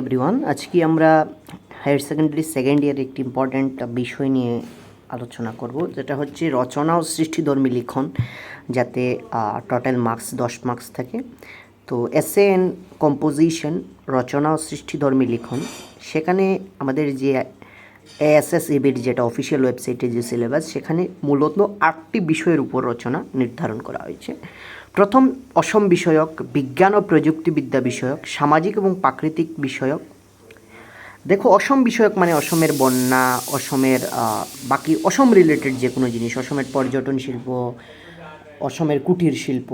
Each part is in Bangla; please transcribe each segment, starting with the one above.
এভরিওয়ান আজকে আমরা হায়ার সেকেন্ডারি সেকেন্ড ইয়ার একটি ইম্পর্ট্যান্ট বিষয় নিয়ে আলোচনা করব, যেটা হচ্ছে রচনা ও সৃষ্টিধর্মী লিখন, যাতে টোটাল মার্কস দশ মার্কস থাকে। তো এসে অ্যান্ড কম্পোজিশন রচনা ও সৃষ্টিধর্মী লিখন। সেখানে আমাদের যে এএসএস এবির যেটা অফিসিয়াল ওয়েবসাইটে যে সিলেবাস সেখানে মূলত আটটি বিষয়ের উপর রচনা নির্ধারণ করা হয়েছে। প্রথম, অসম বিষয়ক, বিজ্ঞান ও প্রযুক্তিবিদ্যা বিষয়ক, সামাজিক এবং প্রাকৃতিক বিষয়ক। দেখো, অসম বিষয়ক মানে অসমের বন্যা, অসমের বাকি অসম রিলেটেড যে কোনো জিনিস, অসমের পর্যটন শিল্প অসমের কুটির শিল্প,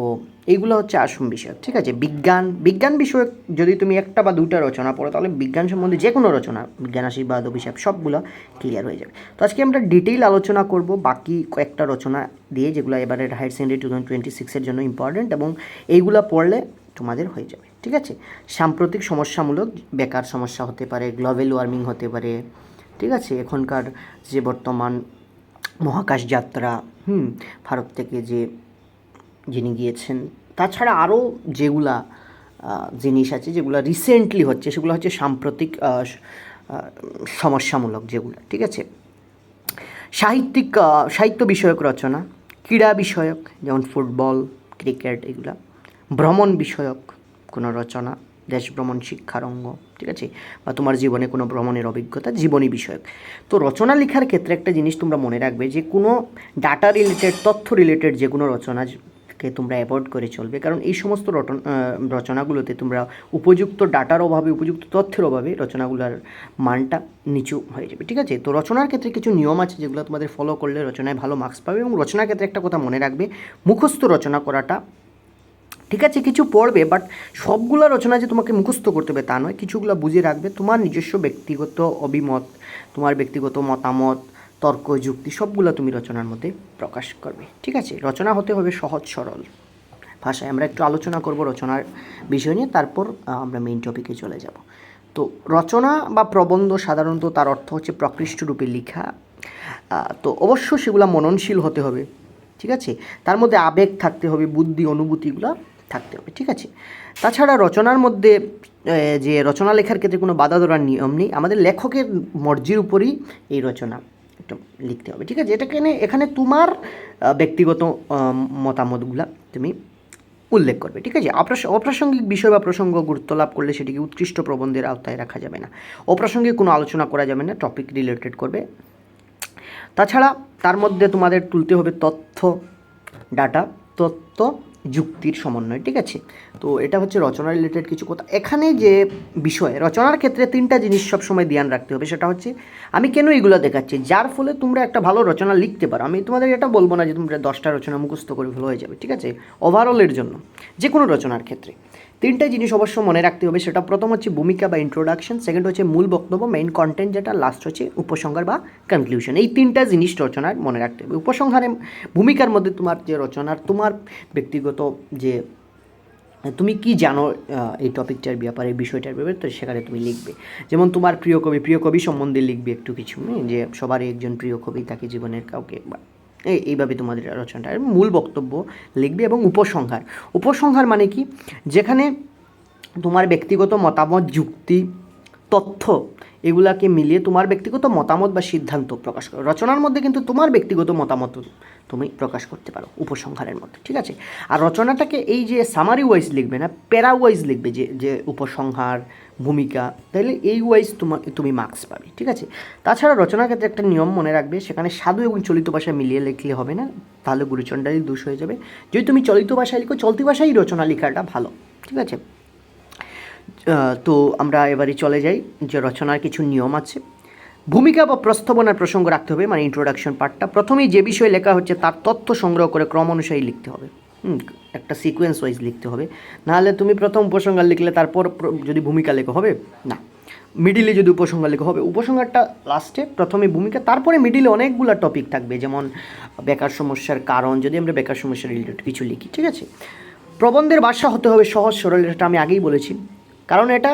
এইগুলো হচ্ছে আসম বিষয়ক, ঠিক আছে? বিজ্ঞান বিজ্ঞান বিষয়ক যদি তুমি একটা বা দুইটা রচনা পড়ো, তাহলে বিজ্ঞান সম্বন্ধে যে কোনো রচনা, বিজ্ঞান আশীর্বাদ, অভিশাপ, সবগুলো ক্লিয়ার হয়ে যাবে। তো আজকে আমরা ডিটেইল আলোচনা করব, বাকি কয়েকটা রচনা দিয়ে, যেগুলো এবারে higher secondary two thousand twenty সিক্সের জন্য ইম্পর্ট্যান্ট এবং এইগুলো পড়লে তোমাদের হয়ে যাবে, ঠিক আছে? সাম্প্রতিক সমস্যামূলক, বেকার সমস্যা হতে পারে গ্লোবাল ওয়ার্মিং হতে পারে, ঠিক আছে? এখনকার যে বর্তমান মহাকাশ যাত্রা, হুম, ভারত থেকে যে যিনি গিয়েছেন, তাছাড়া আরও যেগুলা জিনিস আছে যেগুলো রিসেন্টলি হচ্ছে, সেগুলো হচ্ছে সাম্প্রতিক সমস্যামূলক যেগুলো, ঠিক আছে? সাহিত্যিক সাহিত্য বিষয়ক রচনা, ক্রীড়া বিষয়ক, যেমন ফুটবল, ক্রিকেট এগুলা, ভ্রমণ বিষয়ক কোনো রচনা, দেশ ভ্রমণ শিক্ষারঙ্গ ঠিক আছে? বা তোমার জীবনে কোনো ভ্রমণের অভিজ্ঞতা, জীবনী বিষয়ক। তো রচনা লেখার ক্ষেত্রে একটা জিনিস তোমরা মনে রাখবে যে কোনো ডাটা রিলেটেড তথ্য রিলেটেড যে কোনো রচনা কে তোমরা অ্যাভয়েড করে চলবে। কারণ এই সমস্ত রটন- রচনাগুলোতে তোমরা উপযুক্ত ডাটার অভাবে, উপযুক্ত তথ্যের অভাবে রচনাগুলোর মানটা নিচু হয়ে যাবে। ঠিক আছে? তো রচনার ক্ষেত্রে কিছু নিয়ম আছে যেগুলো তোমাদের ফলো করলে রচনায় ভালো মার্কস পাবে এবং রচনার ক্ষেত্রে একটা কথা মনে রাখবে, মুখস্থ রচনা করাটা ঠিক আছে? কিছু পড়বে বাট সবগুলো রচনা যে তোমাকে মুখস্থ করতে হবে তা নয়। কিছুগুলো বুঝে রাখবে। তোমার নিজস্ব ব্যক্তিগত অভিমত, তোমার ব্যক্তিগত মতামত তর্ক, যুক্তি সবগুলো তুমি রচনার মধ্যে প্রকাশ করবে। ঠিক আছে? রচনা হতে হবে সহজ, সরল ভাষায়। আমরা একটু আলোচনা করব রচনার বিষয় নিয়ে, তারপর আমরা মেইন টপিকে চলে যাব। তো রচনা বা প্রবন্ধ সাধারণত তার অর্থ হচ্ছে প্রকৃষ্ট রূপে লেখা। তো অবশ্য সেগুলো মননশীল হতে হবে। ঠিক আছে? তার মধ্যে আবেগ থাকতে হবে, বুদ্ধি অনুভূতিগুলো থাকতে হবে। ঠিক আছে? তাছাড়া রচনার মধ্যে যে রচনা লেখার ক্ষেত্রে কোনো বাধা ধরার নিয়ম নেই। আমাদের লেখকের মর্জির উপরই এই রচনা। একটু লিখতে হবে, ঠিক আছে? এটাকে নিয়ে- এখানে তোমার ব্যক্তিগত মতামতগুলা তুমি উল্লেখ করবে, ঠিক আছে? অপ্রাস- অপ্রাসঙ্গিক বিষয় বা প্রসঙ্গ গুরুত্ব লাভ করলে সেটিকে উৎকৃষ্ট প্রবন্ধের আওতায় রাখা যাবে না। অপ্রাসঙ্গিক কোনো আলোচনা করা যাবে না টপিক রিলেটেড করবে। তাছাড়া তার মধ্যে তোমাদের তুলতে হবে তথ্য ডাটা তথ্য যুক্তির সমন্বয়, ঠিক আছে? তো এটা হচ্ছে রচনা রিলেটেড কিছু কথা। এখানে যে বিষয়, রচনার ক্ষেত্রে তিনটা জিনিস সবসময় ধ্যান রাখতে হবে। সেটা হচ্ছে, আমি কেন এগুলো দেখাচ্ছি? যার ফলে তোমরা একটা ভালো রচনা লিখতে পারো। আমি তোমাদের এটা বলব না যে তোমরা দশটা রচনা মুখস্থ করে ভালো হয়ে যাবে, ঠিক আছে? ওভারঅলের জন্য যে কোনো রচনার ক্ষেত্রে। তিনটা জিনিস অবশ্য মনে রাখতে হবে সেটা প্রথম হচ্ছে ভূমিকা বা ইন্ট্রোডাকশন সেকেন্ড হচ্ছে মূল বক্তব্য মেইন কন্টেন্ট যেটা লাস্ট হচ্ছে উপসংহার বা কনক্লুশন এই তিনটা জিনিস রচনার মনে রাখতে হবে। উপসংহারে ভূমিকার মধ্যে তোমার যে রচনার তোমার ব্যক্তিগত যে তুমি কি জানো এই টপিকটার ব্যাপারে বিষয়টার ব্যাপারে তো সেখানে তুমি লিখবে। যেমন তোমার প্রিয় কবি প্রিয় কবি সম্বন্ধে লিখবে একটু কিছু হুম, যে সবারই একজন প্রিয় কবি তাকে জীবনের কাউকে এইভাবে তোমাদের রচনাটার মূল বক্তব্য লিখবে এবং উপসংহার। উপসংহার মানে কি? যেখানে তোমার ব্যক্তিগত মতামত, যুক্তি, তথ্য এগুলাকে মিলিয়ে তোমার ব্যক্তিগত মতামত বা সিদ্ধান্ত প্রকাশ করো। রচনার মধ্যে কিন্তু তোমার ব্যক্তিগত মতামত তুমি প্রকাশ করতে পারো, উপসংহারের মধ্যে, ঠিক আছে? আর রচনাটাকে এই যে সামারি ওয়াইজ লিখবে না প্যারা ওয়াইজ লিখবে যে যে উপসংহার, ভূমিকা, তাহলে এই ওয়াইজ তোমার তুমি মার্কস পাবে, ঠিক আছে? তাছাড়া রচনার ক্ষেত্রে একটা নিয়ম মনে রাখবে, সেখানে সাধু এবং চলিত ভাষা মিলিয়ে লিখলে হবে না, তাহলে গুরুচণ্ডালি দোষ হয়ে যাবে। যদি তুমি চলিত ভাষায় লিখো, চলতি ভাষায় রচনা লেখাটা ভালো, ঠিক আছে? তো আমরা এবারে চলে যাই, যে রচনার কিছু নিয়ম আছে। ভূমিকা বা প্রস্তাবনার প্রসঙ্গ রাখতে হবে মানে ইন্ট্রোডাকশন পার্টটা প্রথমেই যে বিষয়ে লেখা হচ্ছে, তার তথ্য সংগ্রহ করে ক্রম অনুসারী লিখতে হবে। একটা সিকোয়েন্স ওয়াইজ লিখতে হবে। নাহলে তুমি প্রথম উপসংহার লিখলে তারপর যদি ভূমিকা লেখা, হবে? না। মিডিলে যদি উপসংহার লেখা, হবে? উপসংহারটা লাস্টে প্রথমে ভূমিকা, তারপরে মিডিলে অনেকগুলো টপিক থাকবে, যেমন বেকার সমস্যার কারণ, যদি আমরা বেকার সমস্যার রিলেটেড কিছু লিখি, ঠিক আছে? প্রবন্ধের ভাষা হতে হবে সহজ, সরল, এটা আমি আগেই বলেছি। কারণ এটা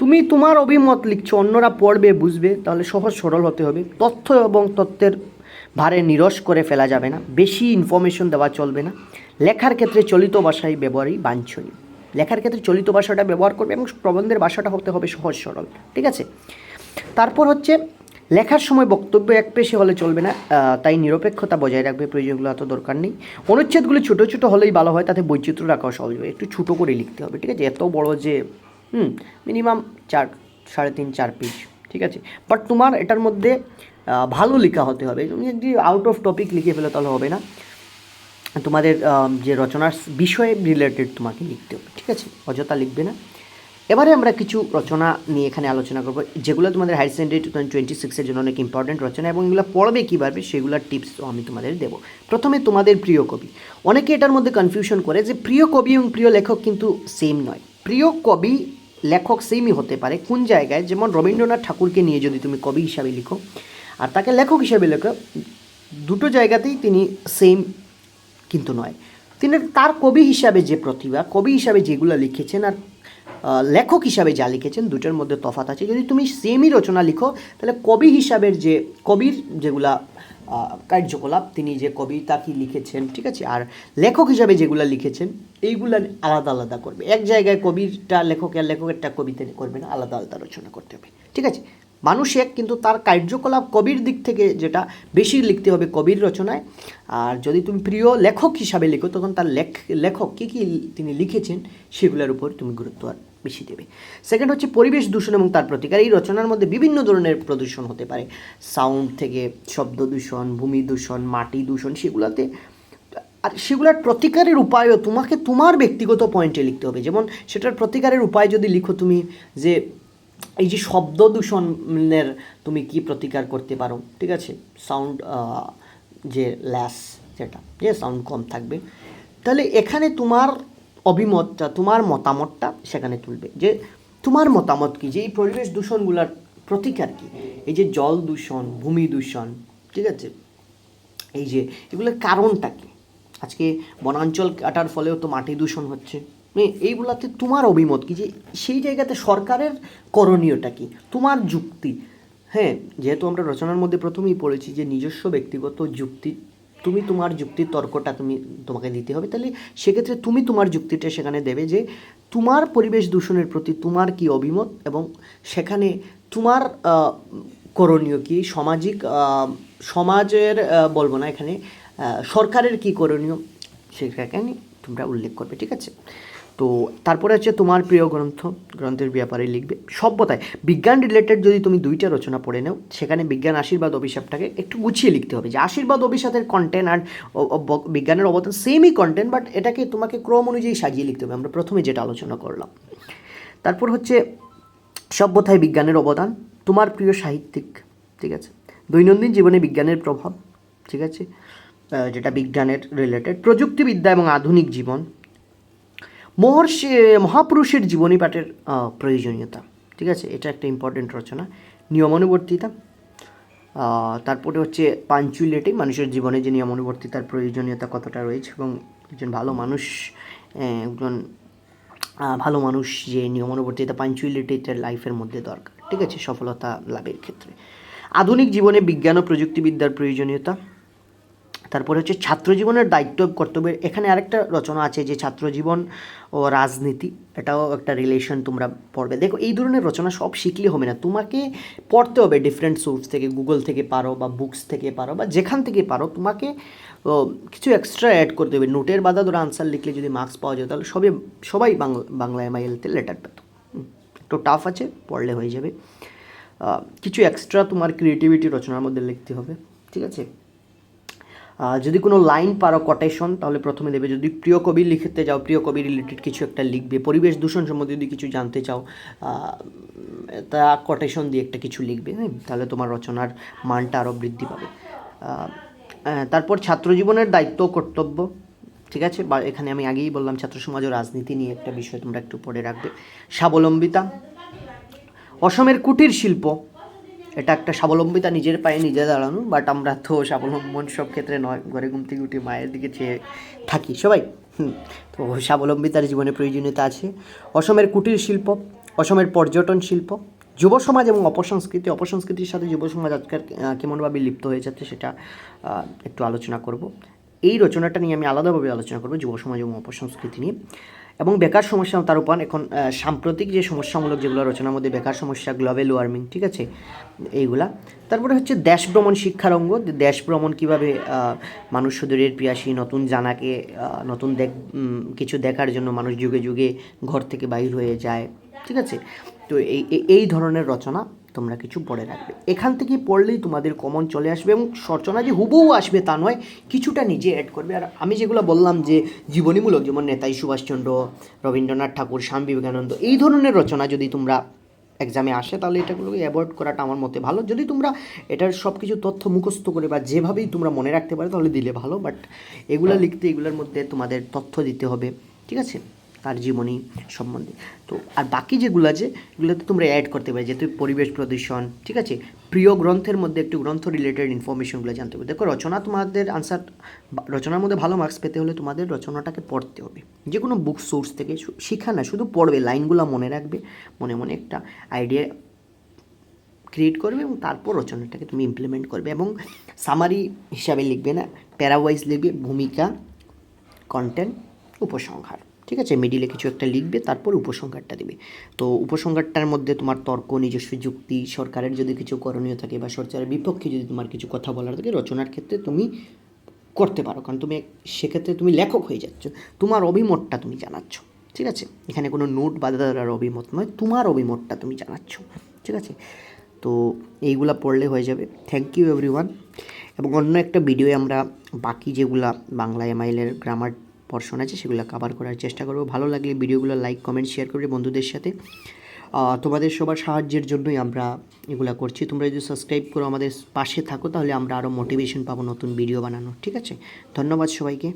তুমি তোমার অভিমত লিখছো, অন্যরা পড়বে, বুঝবে, তাহলে সহজ সরল হতে হবে। তথ্য এবং তথ্যের ভারে নিরস করে ফেলা যাবে না, বেশি ইনফরমেশন দেওয়া চলবে না। লেখার ক্ষেত্রে চলিত ভাষায় ব্যবহারই বাঞ্ছনীয়। লেখার ক্ষেত্রে চলিত ভাষাটা ব্যবহার করবে এবং প্রবন্ধের ভাষাটা হতে হবে সহজ সরল, ঠিক আছে? তারপর হচ্ছে, লেখার সময় বক্তব্য এক পেশে হলে চলবে না তাই নিরপেক্ষতা বজায় রাখবে প্রয়োজনগুলো এত দরকার নেই। অনুচ্ছেদগুলো ছোটো ছোটো হলেই ভালো হয়, তাতে বৈচিত্র্য রাখাও সহজ হবে একটু ছোটো করে লিখতে হবে, ঠিক আছে? এত বড় যে হুম মিনিমাম চার, সাড়ে তিন, চার পেজ ঠিক আছে? বাট তোমার এটার মধ্যে ভালো লেখা হতে হবে। তুমি যদি আউট অফ টপিক লিখে ফেলে তাহলে হবে না। তোমাদের যে রচনার বিষয়ে রিলেটেড তোমাকে লিখতে হবে, ঠিক আছে? অযথা লিখবে না। এবারে আমরা কিছু রচনা নিয়ে এখানে আলোচনা করব, যেগুলো তোমাদের higher secondary two thousand twenty সিক্সের জন্য অনেক ইম্পর্টেন্ট রচনা এবং এগুলো পড়বে কীভাবে সেগুলোর টিপসও আমি তোমাদের দেবো। প্রথমে তোমাদের প্রিয় কবি। অনেকে এটার মধ্যে কনফিউশন করে যে প্রিয় কবি এবং প্রিয় লেখক কিন্তু সেম নয়। প্রিয় কবি লেখক সেমই হতে পারে, কোন জায়গায়? যেমন রবীন্দ্রনাথ ঠাকুরকে নিয়ে যদি তুমি কবি হিসাবে লিখো, আর তাকে লেখক হিসাবে লেখো, দুটো জায়গাতেই তিনি সেম কিন্তু নয়। তিনি তার কবি হিসাবে যে প্রতিভা, কবি হিসাবে যেগুলো লিখেছেন আর লেখক হিসাবে যা লিখেছেন, দুটোর মধ্যে তফাৎ আছে। যদি তুমি সেমই রচনা লিখো, তাহলে কবি হিসাবের যে, কবির যেগুলা কার্যকলাপ, তিনি যে কবিতা কি লিখেছেন, ঠিক আছে? আর লেখক হিসাবে যেগুলো লিখেছেন, এইগুলো আলাদা আলাদা করবে। এক জায়গায় কবিরটা লেখকের লেখকেরটা কবিতে করবে না, আলাদা আলাদা রচনা করতে হবে। ঠিক আছে? মানুষ এক, কিন্তু তার কার্যকলাপ কবির দিক থেকে যেটা বেশি লিখতে হবে কবির রচনায়। আর যদি তুমি প্রিয় লেখক হিসাবে লিখো, তখন তার লেখ, লেখক কী কী তিনি লিখেছেন সেগুলোর উপর তুমি গুরুত্ব আর বেশি দেবে। সেকেন্ড হচ্ছে পরিবেশ দূষণ এবং তার প্রতিকার। এই রচনার মধ্যে বিভিন্ন ধরনের প্রদূষণ হতে পারে। সাউন্ড থেকে শব্দ দূষণ, ভূমি দূষণ, মাটি দূষণ, সেগুলোতে আর সেগুলোর প্রতিকারের উপায়ও তোমাকে তোমার ব্যক্তিগত পয়েন্টে লিখতে হবে। যেমন সেটার প্রতিকারের উপায় যদি লিখো তুমি যে এই যে শব্দ দূষণের তুমি কি প্রতিকার করতে পারো, ঠিক আছে? সাউন্ড যে ল্যাস যেটা, যে সাউন্ড কম থাকবে। তাহলে এখানে তোমার অভিমতটা, তোমার মতামতটা সেখানে তুলবে। যে তোমার মতামত কি? যে এই পরিবেশ দূষণগুলোর প্রতিকার কি? এই যে জল দূষণ, ভূমি দূষণ, ঠিক আছে? এই যে এগুলোর কারণটা কি? আজকে বনাঞ্চল কাটার ফলেও তো মাটি দূষণ হচ্ছে। মানে এইগুলাতে তোমার অভিমত কি যে সেই জায়গাতে সরকারের করণীয়টা কি? তোমার যুক্তি। হ্যাঁ যেহেতু আমরা রচনার মধ্যে প্রথমেই পড়েছি যে নিজস্ব ব্যক্তিগত যুক্তি, তুমি তোমার যুক্তির তর্কটা তুমি, তোমাকে দিতে হবে। তাহলে সেক্ষেত্রে তুমি তোমার যুক্তিটা সেখানে দেবে যে তোমার পরিবেশ দূষণের প্রতি তোমার কি অভিমত এবং সেখানে তোমার করণীয় কি? সামাজিক সমাজের বলব না এখানে সরকারের কি করণীয়? সেখানে তোমরা উল্লেখ করবে, ঠিক আছে? তো তারপরে হচ্ছে তোমার প্রিয় গ্রন্থ, গ্রন্থের ব্যাপারে লিখবে। সভ্যতায়, বিজ্ঞান রিলেটেড যদি তুমি দুইটা রচনা পড়ে নাও, সেখানে বিজ্ঞান, আশীর্বাদ, অভিশাপটাকে একটু গুছিয়ে লিখতে হবে। যে আশীর্বাদ, অভিশাপের কন্টেন্ট আর বিজ্ঞানের অবদান সেমই কন্টেন্ট বাট এটাকে তোমাকে ক্রম অনুযায়ী সাজিয়ে লিখতে হবে। আমরা প্রথমে যেটা আলোচনা করলাম। তারপর হচ্ছে সভ্যতায় বিজ্ঞানের অবদান, তোমার প্রিয় সাহিত্যিক, ঠিক আছে? দৈনন্দিন জীবনে বিজ্ঞানের প্রভাব, ঠিক আছে? যেটা বিজ্ঞানের রিলেটেড প্রযুক্তিবিদ্যা এবং আধুনিক জীবন মহর্ষি, মহাপুরুষের জীবনী পাঠের প্রয়োজনীয়তা। ঠিক আছে? এটা একটা ইম্পর্টেন্ট রচনা। নিয়মানুবর্তিতা। তারপরে হচ্ছে পাঞ্চুইলিটি মানুষের জীবনে যে নিয়মানুবর্তিতার প্রয়োজনীয়তা কতটা রয়েছে এবং একজন ভালো মানুষ একজন ভালো মানুষ যে নিয়মানুবর্তিতা পাঞ্চুইলিটিটার লাইফের মধ্যে দরকার। ঠিক আছে? সফলতা লাভের ক্ষেত্রে। আধুনিক জীবনে বিজ্ঞান ও প্রযুক্তিবিদ্যার প্রয়োজনীয়তা। তারপরে হচ্ছে ছাত্র জীবনের দায়িত্ব কর্তব্যের, এখানে আরেকটা রচনা আছে যে ছাত্র জীবন ও রাজনীতি, এটাও একটা রিলেশন তোমরা পড়বে। দেখো, এই ধরনের রচনা সব শিখলে হবে না। তোমাকে পড়তে হবে ডিফারেন্ট সোর্স থেকে গুগল থেকে পারো বা বুকস থেকে পারো বা যেখান থেকে পারো, তোমাকে কিছু এক্সট্রা অ্যাড করতে হবে। নোটের বাদা ধরো আনসার লিখলে যদি মার্কস পাওয়া যায়, তাহলে সবে, সবাই বাংলা বাংলা এমআইএলতে লেটার পেত একটু টাফ আছে, পড়লে হয়ে যাবে। কিছু এক্সট্রা তোমার ক্রিয়েটিভিটি রচনার মধ্যে লিখতে হবে, ঠিক আছে? যদি কোনো লাইন পারো কোটেশন তাহলে প্রথমে দেবে, যদি প্রিয় কবি লিখতে যাও, প্রিয় কবি রিলেটেড কিছু একটা লিখবে, পরিবেশ দূষণ সম্বন্ধে যদি কিছু জানতে চাও তা কোটেশন দিয়ে একটা কিছু লিখবে তাহলে তোমার রচনার মানটা আরও বৃদ্ধি পাবে। তারপর ছাত্র জীবনের দায়িত্ব, কর্তব্য, ঠিক আছে? বা এখানে আমি আগেই বললাম, ছাত্র সমাজ ও রাজনীতি নিয়ে একটা বিষয় তোমরা একটু পড়ে রাখবে। স্বাবলম্বিতা, অসমের কুটির শিল্প এটা একটা স্বাবলম্বিতা নিজের পায়ে নিজে দাঁড়ানো বাট আমরা তো স্বাবলম্বন সব ক্ষেত্রে নয়, ঘরে ঘুম উঠে মায়ের দিকে চেয়ে থাকি, সবাই। তো স্বাবলম্বিতার জীবনে প্রয়োজনীয়তা আছে। অসমের কুটির শিল্প, অসমের পর্যটন শিল্প, যুব সমাজ এবং অপসংস্কৃতি, অপসংস্কৃতির সাথে যুব সমাজ আজকাল কেমনভাবে লিপ্ত হয়ে যাচ্ছে সেটা একটু আলোচনা করব। এই রচনাটা নিয়ে আমি আলাদাভাবে আলোচনা করব যুব সমাজ এবং অপসংস্কৃতি নিয়ে। এবং বেকার সমস্যা তার উপর এখন সাম্প্রতিক যে সমস্যামূলক যেগুলো রচনার মধ্যে বেকার সমস্যা গ্লোবাল ওয়ার্মিং ঠিক আছে? এইগুলা। তারপরে হচ্ছে দেশ ভ্রমণ শিক্ষার অঙ্গ। দেশ ভ্রমণ কীভাবে মানুষ সুদূরের পিয়াসী, নতুন জানাকে নতুন দেখ কিছু দেখার জন্য মানুষ যুগে যুগে ঘর থেকে বাইর হয়ে যায়, ঠিক আছে? তো এই- এই ধরনের রচনা তোমরা কিছু পড়ে রাখবে। এখান থেকে পড়লেই তোমাদের কমন চলে আসবে এবং রচনা যে হুবহু আসবে তা নয় কিছুটা নিজে অ্যাড করবে। আর আমি যেগুলো বললাম যে জীবনীমূলক যেমন নেতাজি সুভাষচন্দ্র রবীন্দ্রনাথ ঠাকুর স্বামী বিবেকানন্দ এই ধরনের রচনা যদি তোমরা এক্সামে আসে তাহলে এটাগুলোকে অ্যাভয়েড করাটা আমার মতে ভালো। যদি তোমরা এটার সব কিছু তথ্য মুখস্থ করে বা যেভাবেই তোমরা মনে রাখতে পারো তাহলে দিলে ভালো। বাট এগুলো লিখতে এগুলোর মধ্যে তোমাদের তথ্য দিতে হবে। ঠিক আছে? তার জীবনী সম্বন্ধে। তো, আর বাকি যেগুলো আছে এগুলোতে তোমরা অ্যাড করতে পারো, যেহেতু পরিবেশ প্রদূষণ, ঠিক আছে? প্রিয় গ্রন্থের মধ্যে একটু গ্রন্থ রিলেটেড ইনফরমেশনগুলো জানতে হবে। দেখো, রচনা তোমাদের আনসার রচনার মধ্যে ভালো মার্কস পেতে হলে তোমাদের রচনাটাকে পড়তে হবে। যে কোনো বুক সোর্স থেকে শিখা না, শুধু পড়বে, লাইনগুলো মনে রাখবে, মনে মনে একটা আইডিয়া ক্রিয়েট করবে এবং তারপর রচনাটাকে তুমি ইমপ্লিমেন্ট করবে এবং সামারি হিসাবে লিখবে না প্যারাওয়াইজ লিখবে, ভূমিকা কন্টেন্ট উপসংহার। ঠিক আছে? মিডিলে কিছু একটা লিখবে, তারপর উপসংহারটা দিবে। তো উপসংহারটার মধ্যে তোমার তর্ক, নিজস্ব যুক্তি, সরকারের যদি কিছু করণীয় থাকে বা সরকারের বিপক্ষে যদি তোমার কিছু কথা বলার থাকে, রচনার ক্ষেত্রে তুমি করতে পারো। কারণ তুমি সেক্ষেত্রে তুমি লেখক হয়ে যাচ্ছ। তোমার অভিমতটা তুমি জানাচ্ছ। ঠিক আছে? এখানে কোনো নোট বা দাদার অভিমত নয়, তোমার অভিমতটা তুমি জানাচ্ছ। ঠিক আছে? তো এইগুলা পড়লে হয়ে যাবে। থ্যাংক ইউ এভরিওয়ান এবং অন্য একটা ভিডিওয়ে আমরা বাকি যেগুলা বাংলা এমআইলের গ্রামার পর্শন আছে, সেগুলো কাভার করার চেষ্টা করব। ভালো লাগলে ভিডিওগুলো লাইক কমেন্ট শেয়ার করবে বন্ধুদের সাথে। তোমাদের সবার সাহায্যের জন্যই আমরা এগুলো করছি। তোমরা যদি সাবস্ক্রাইব করো আমাদের পাশে থাকো, তাহলে আমরা আরও মোটিভেশন পাবো নতুন ভিডিও বানানোর, ঠিক আছে? ধন্যবাদ সবাইকে।